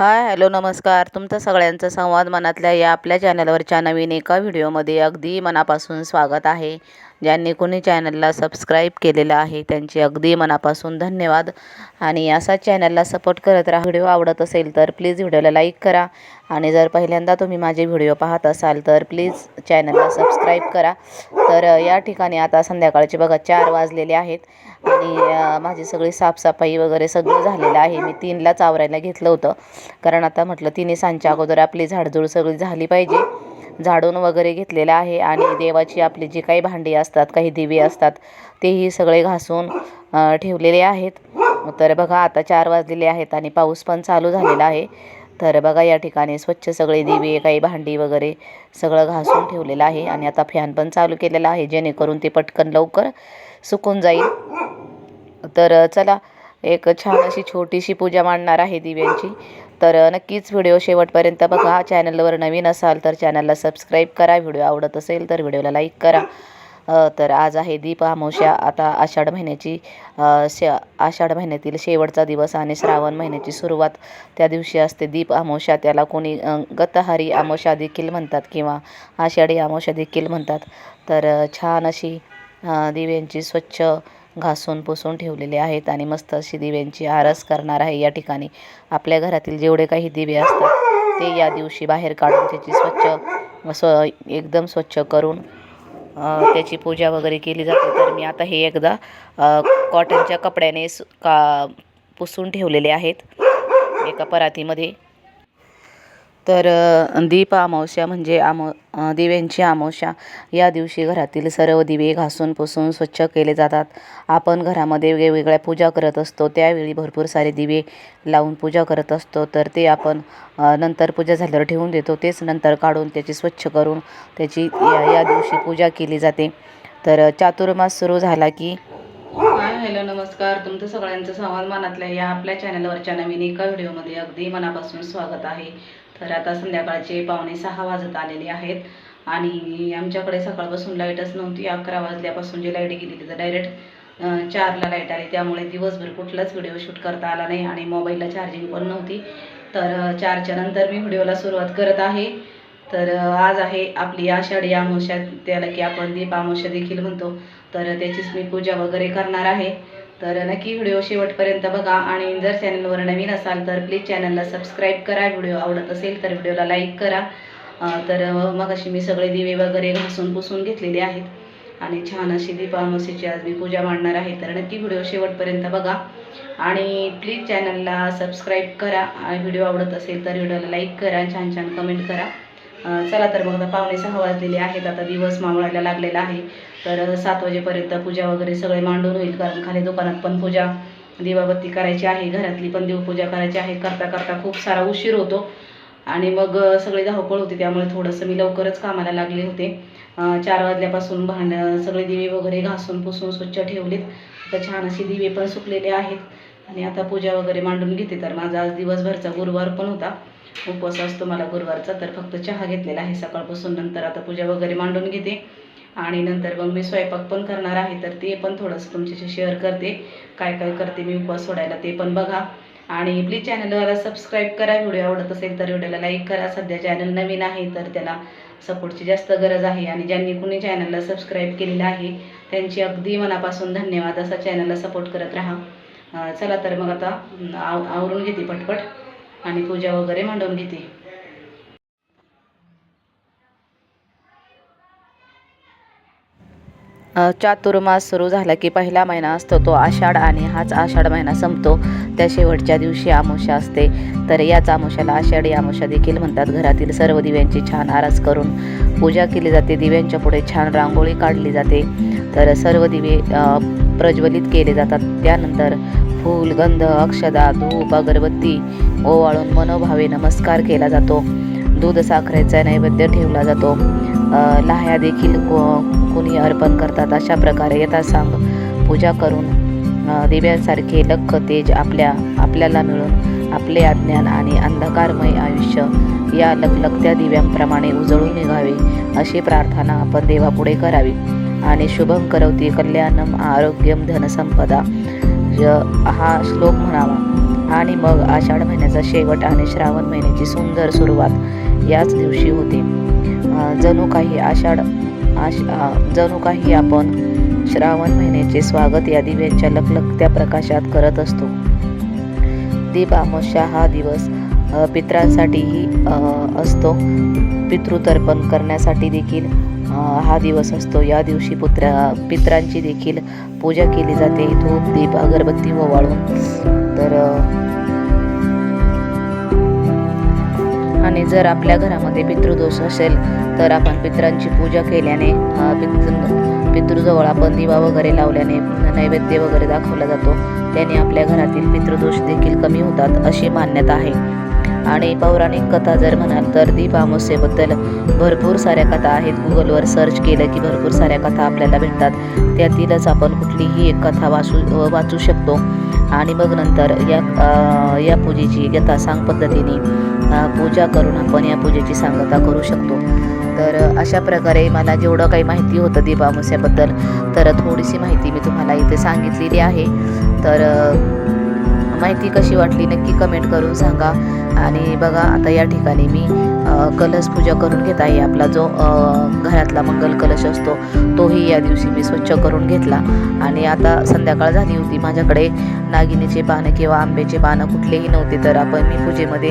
Hi hello नमस्कार. तुमचं सगळ्यांचं संवाद मनातल्या या आपल्या चॅनलवरच्या नवीन एका व्हिडिओमध्ये अगदी मनापासून स्वागत आहे. ज्यांनी कोणी चॅनलला सबस्क्राईब केलेलं आहे त्यांचे अगदी मनापासून धन्यवाद. आणि असाच चॅनलला सपोर्ट करत राहा. व्हिडिओ आवडत असेल तर प्लीज व्हिडिओला लाईक करा. आणि जर पहिल्यांदा तुम्ही माझे व्हिडिओ पाहत असाल तर प्लीज चॅनलला सबस्क्राईब करा. तर या ठिकाणी आता संध्याकाळचे बघा चार वाजलेले आहेत आणि माझी सगळी साफसफाई वगैरे सगळं झालेलं आहे. मी तीनलाच आवरायला घेतलं होतं. कारण आता म्हटलं तिने सांच्या अगोदर आपली झाडझूड सगळी झाली पाहिजे. झाडून वगैरे घेतलेलं आहे आणि देवाची आपली जी काही भांडी असतात काही दिवे असतात तेही सगळे घासून ठेवलेले आहेत. तर बघा आता चार वाजलेले आहेत आणि पाऊस पण चालू झालेला आहे. तर बघा या ठिकाणी स्वच्छ सगळे दिवे काही भांडी वगैरे सगळं घासून ठेवलेलं आहे आणि आता फॅन पण चालू केलेला आहे जेणेकरून ते पटकन लवकर सुकून जाईल. तर चला एक छान अशी छोटीशी पूजा मांडणार आहे दिव्यांची. तर नक्कीच व्हिडिओ शेवटपर्यंत बघा. चॅनलवर नवीन असाल तर चॅनलला सबस्क्राईब करा. व्हिडिओ आवडत असेल तर व्हिडिओला लाईक करा. तर आज आहे दीप अमावस्या आता आषाढ महिन्याची शे श आषाढ महिन्यातील शेवटचा दिवस आणि श्रावण महिन्याची सुरुवात. त्या दिवशी असते दीप अमावस्या त्याला कोणी गतहारी अमावस्या देखील म्हणतात किंवा आषाढी अमावस्या देखील म्हणतात. तर छान अशी दिव्यांची स्वच्छ घासून पुसून ठेवलेले आहेत आणि मस्त अशी दिव्यांची आरस करणार आहे या ठिकाणी. आपल्या घरातील जेवढे काही दिवे असतात ते या दिवशी बाहेर काढून त्याची स्वच्छ स्व एकदम स्वच्छ करून त्याची पूजा वगैरे केली जाते. तर मी आता हे एकदा कॉटनच्या कपड्याने सु- का पुसून ठेवलेले आहेत. एका परातीमध्ये. तर दीप अमावस्या म्हणजे आमो दिव्यांची अमावस्या या दिवशी घरातील सर्व दिवे घासून पुसून स्वच्छ केले जातात. आपण घरामध्ये वेगवेगळ्या पूजा करत असतो. त्यावेळी भरपूर सारे दिवे लावून पूजा करत असतो. तर ते आपण नंतर पूजा झाल्यावर ठेवून देतो. तेच नंतर काढून त्याची स्वच्छ करून त्याची या या दिवशी पूजा केली जाते. तर चातुर्मास सुरू झाला की हाय हॅलो नमस्कार. तुमचं सगळ्यांचं संवाद मनातल्या या आपल्या चॅनलवरच्या नवीन एका व्हिडिओमध्ये अगदी मनापासून स्वागत आहे. तर आता संध्याकाळचे पावणे सहा वाजत आलेले आहेत. आणि आमच्याकडे सकाळपासून लाईटच नव्हती. अकरा वाजल्यापासून जी लाइट गेली तर डायरेक्ट चारला लाइट आली. त्यामुळे दिवसभर कुठलाच व्हिडिओ शूट करता आला नाही आणि मोबाईलला चार्जिंग पण नव्हती. तर चारच्या नंतर मी व्हिडिओला सुरुवात करत आहे. तर आज आहे आपली आषाढी अमावस्या. त्याला की आपण दीप अमावस्या देखील म्हणतो. तर त्याचीच मी पूजा वगैरे करणार आहे. तर नक्की व्हिडिओ शेवटपर्यंत बघा आणि जर चॅनलवर नवीन असाल तर प्लीज चॅनलला सबस्क्राईब करा. व्हिडिओ आवडत असेल तर व्हिडिओला लाईक करा. तर मग अशी मी सगळे दिवे वगैरे घासून पुसून घेतलेले आहेत. आणि छान अशी दीपामसीची आज मी पूजा मांडणार आहे. तर नक्की व्हिडिओ शेवटपर्यंत बघा. आणि प्लीज चॅनलला सबस्क्राईब करा. व्हिडिओ आवडत असेल तर व्हिडिओला लाईक करा. छान छान कमेंट करा. चला तर मग आता पावणे सहा वाजलेले आहेत आता दिवस मावळायला लागलेला आहे. तर सात वाजेपर्यंत पूजा वगैरे सगळे मांडून होईल कारण खाली दुकानात पण पूजा दिवाबत्ती करायची आहे घरातली पण देवपूजा करायची आहे करता करता खूप सारा उशीर होतो. आणि मग सगळी धावपळ होती त्यामुळे थोडंसं मी लवकरच कामाला लागले होते. चार वाजल्यापासून भांड सगळे दिवे वगैरे घासून पुसून स्वच्छ ठेवलेत. तर छान असे दिवे पण सुकलेले आहेत. आणि आता पूजा वगैरे मांडून घेते तर माझा आज दिवसभरचा गुरुवार पण होता. उपवास असतो मला गुरुवारचा तर फक्त चहा घेतलेला आहे. सकाळपासून नंतर आता पूजा वगैरे मांडून घेते. आणि नंतर मग मी स्वयंपाक पण करणार आहे तर ते पण थोडंसं तुमच्याशी शेअर करते. काय काय करते मी उपवास सोडायला ते पण बघा. आणि प्लीज चॅनलला सबस्क्राईब करा व्हिडिओ आवडत असेल तर व्हिडिओला लाईक करा. सध्या चॅनल नवीन आहे तर त्याला सपोर्टची जास्त गरज आहे. आणि ज्यांनी कुणी चॅनलला सबस्क्राईब केलेलं आहे त्यांची अगदी मनापासून धन्यवाद. असा चॅनलला सपोर्ट करत राहा. चला तर मग आता आव आवरून घेते पटपट. आणि पूजा वगैरे मांडून घेते. चातुर्मास सुरू झाला की पहिला महिना असतो तो आषाढ आणि हाच आषाढ महिना संपतो. त्या शेवटच्या दिवशी आमुषा असते. तर याच आमोशाला आषाढी आमोशा देखील म्हणतात. घरातील सर्व दिव्यांची छान आरास करून पूजा केली जाते. दिव्यांच्या पुढे छान रांगोळी काढली जाते. तर सर्व दिवे प्रज्वलित केले जातात. त्यानंतर फूल गंध अक्षदा धूप अगरबत्ती ओवाळून मनोभावे नमस्कार केला जातो. दूध साखरेचा नैवेद्य ठेवला जातो. लाह्या देखील को कोणी अर्पण करतात. अशा प्रकारे यथासांग पूजा करून दिव्यांसारखे लख तेज आपल्या आपल्याला मिळून आपले अज्ञान आणि अंधकारमय आयुष्य या लखलखत्या दिव्यांप्रमाणे उजळून निघावे अशी प्रार्थना आपण देवापुढे करावी. आणि शुभम करवती कल्याणम आरोग्यम धनसंपदा य- हा श्लोक म्हणावा. आणि मग आषाढ महिन्याचा शेवट आणि श्रावण महिन्याची सुंदर सुरुवात याच दिवशी होते. जणू काही आषाढ आश जणू काही आपण श्रावण महिन्याचे स्वागत या दिव्यांच्या लखलखत्या प्रकाशात करत असतो. दीप अमावस्या हा दिवस पित्रांसाठीही असतो. पितृतर्पण करण्यासाठी देखील हा दिवस असतो. या दिवशी पुत्रा पित्रांची देखील पूजा केली जाते. धूप दीप अगरबत्ती ओवाळून तर आणि जर आपल्या घरामध्ये पितृदोष असेल तर आपण पित्रांची पूजा केल्याने पितृ पितृजवळ आपण दिवा वगैरे लावल्याने नैवेद्य वगैरे दाखवला जातो. त्याने आपल्या घरातील पितृदोष देखील कमी होतात अशी मान्यता आहे. आणि पौराणिक कथा जर म्हणाल तर दीप अमावस्येबद्दल भरपूर साऱ्या कथा आहेत. गुगलवर सर्च केलं की भरपूर साऱ्या कथा आपल्याला भेटतात. त्यातीलच आपण कुठलीही एक कथा वाचू वाचू शकतो. आणि मग नंतर या या पूजेची यथासांग पद्धतीने पूजा करून आपण या पूजेची सांगता करू शकतो. तर अशा प्रकारे मला जेवढं काही माहिती होतं दीप अमावस्याबद्दल तर थोडीशी माहिती मी तुम्हाला इथे सांगितलेली आहे. तर माहिती कशी वाटली नक्की कमेंट करून सांगा. आणि बघा आता या ठिकाणी मी कलश पूजा करून घेत आहे. आपला जो घरातला मंगल कलश असतो तोही या दिवशी मी स्वच्छ करून घेतला. आणि आता संध्याकाळ झाली होती. माझ्याकडे नागिनीचे पानं किंवा आंब्याचे पानं कुठलेही नव्हते तर आपण मी पूजेमध्ये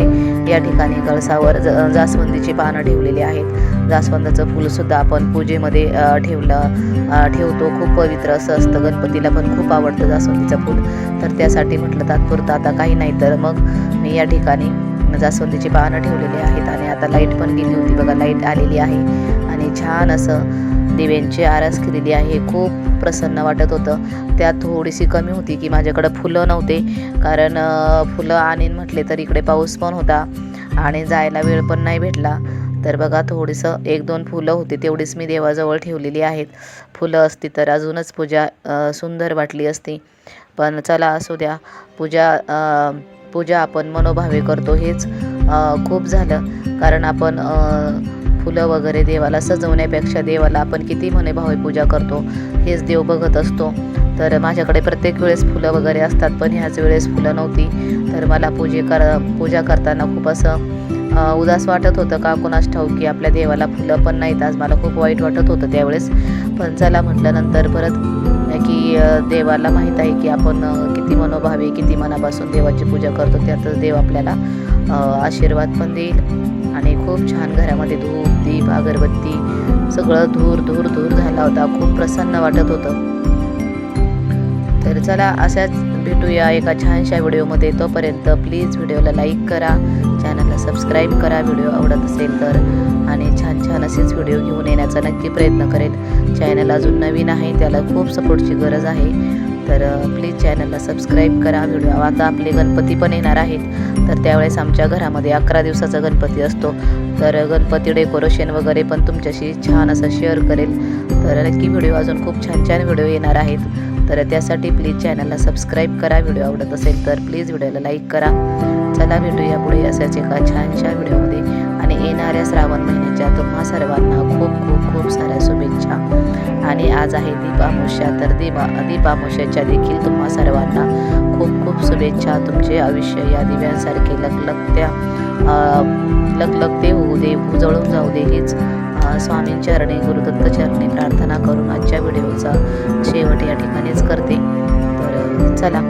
या ठिकाणी कळसावर ज जास्वंदीची पानं ठेवलेली आहेत. जास्वंदाचं फूलसुद्धा आपण पूजेमध्ये ठेवलं ठेवतो. खूप पवित्र असं असतं. गणपतीला पण खूप आवडतं जास्वंदीचं फूल. तर त्यासाठी म्हटलं तर तात्पुरता आता काही नाही तर मग मी या ठिकाणी जास्वंदीची पानं ठेवलेली आहेत आणि आता लाइट पण गेली होती. बघा लाइट आलेली आहे आणि छान असं दिव्यांची आरास केलेली आहे. खूप प्रसन्न वाटत होतं. त्यात थोडीशी कमी होती की माझ्याकडं फुलं नव्हते. कारण फुलं आणीन म्हटले तर इकडे पाऊस पण होता आणि जायला वेळ पण नाही भेटला. तर बघा थोडंसं एक दोन फुलं होती तेवढीच मी देवाजवळ ठेवलेली आहेत. फुलं असती तर अजूनच पूजा सुंदर वाटली असती. पण चला असू द्या. पूजा पूजा आपण मनोभावे करतो हेच खूप झालं. कारण आपण फुलं वगैरे देवाला सजवण्यापेक्षा देवाला आपण किती मनोभावे पूजा करतो हेच देव बघत असतो. तर माझ्याकडे प्रत्येक वेळेस फुलं वगैरे असतात पण ह्याच वेळेस फुलं नव्हती. तर मला पूजे कर पूजा करताना खूप असं उदास वाटत होतं का कोणास ठाऊक की आपल्या देवाला फुलं पण नाहीत. आज मला खूप वाईट वाटत होतं त्यावेळेस. पण चला म्हटल्यानंतर परत की देवाला माहीत आहे की आपण किती मनोभावे किती मनापासून देवाची पूजा करतो त्यातच देव आपल्याला आशीर्वाद पण देईल. आणि खूप छान घरामध्ये धूप दीप अगरबत्ती सगळं धूर धूर धूर झाला होता. खूप प्रसन्न वाटत होतं. तर चला अशाच भेटूया एका छानशा व्हिडिओमध्ये. तोपर्यंत प्लीज व्हिडिओला लाईक करा. चॅनलला सबस्क्राईब करा. व्हिडिओ आवडत असेल तर. आणि छान छान असेच व्हिडिओ घेऊन येण्याचा नक्की प्रयत्न करेल चॅनल अजून नवीन आहे त्याला खूप सपोर्टची गरज आहे. तर प्लीज चॅनलला सबस्क्राईब करा. व्हिडिओ आता आपले गणपती पण येणार आहेत. तर त्यावेळेस आमच्या घरामध्ये अकरा दिवसाचा गणपती असतो. तर गणपती डेकोरेशन वगैरे पण तुमच्याशी छान असं शेअर करेल. तर नक्की व्हिडिओ अजून खूप छान छान व्हिडिओ येणार आहेत. तर त्यासाठी प्लीज चॅनलला सबस्क्राईब करा. व्हिडिओ आवडत असेल तर प्लीज व्हिडिओला लाईक करा. चला भेटूया पुढे अशाच एका छानशा व्हिडिओमध्ये. आणि येणाऱ्या श्रावण महिन्याच्या तुम्हा सर्वांना खूप खूप खूप साऱ्या शुभेच्छा. आणि आज आहे दीपामुष्या तर दीपा दीपामुष्याच्या देखील तुम्हा सर्वांना खूप खूप शुभेच्छा. तुमचे आयुष्य या दिव्यांसारखे लखलखत्या अ, लखलखते होऊ दे उजळून जाऊ दे हेच अ, स्वामींच्या चरणी गुरुदत्त चरणी प्रार्थना करून आजच्या व्हिडिओचा शेवट या ठिकाणीच करते. तर चला.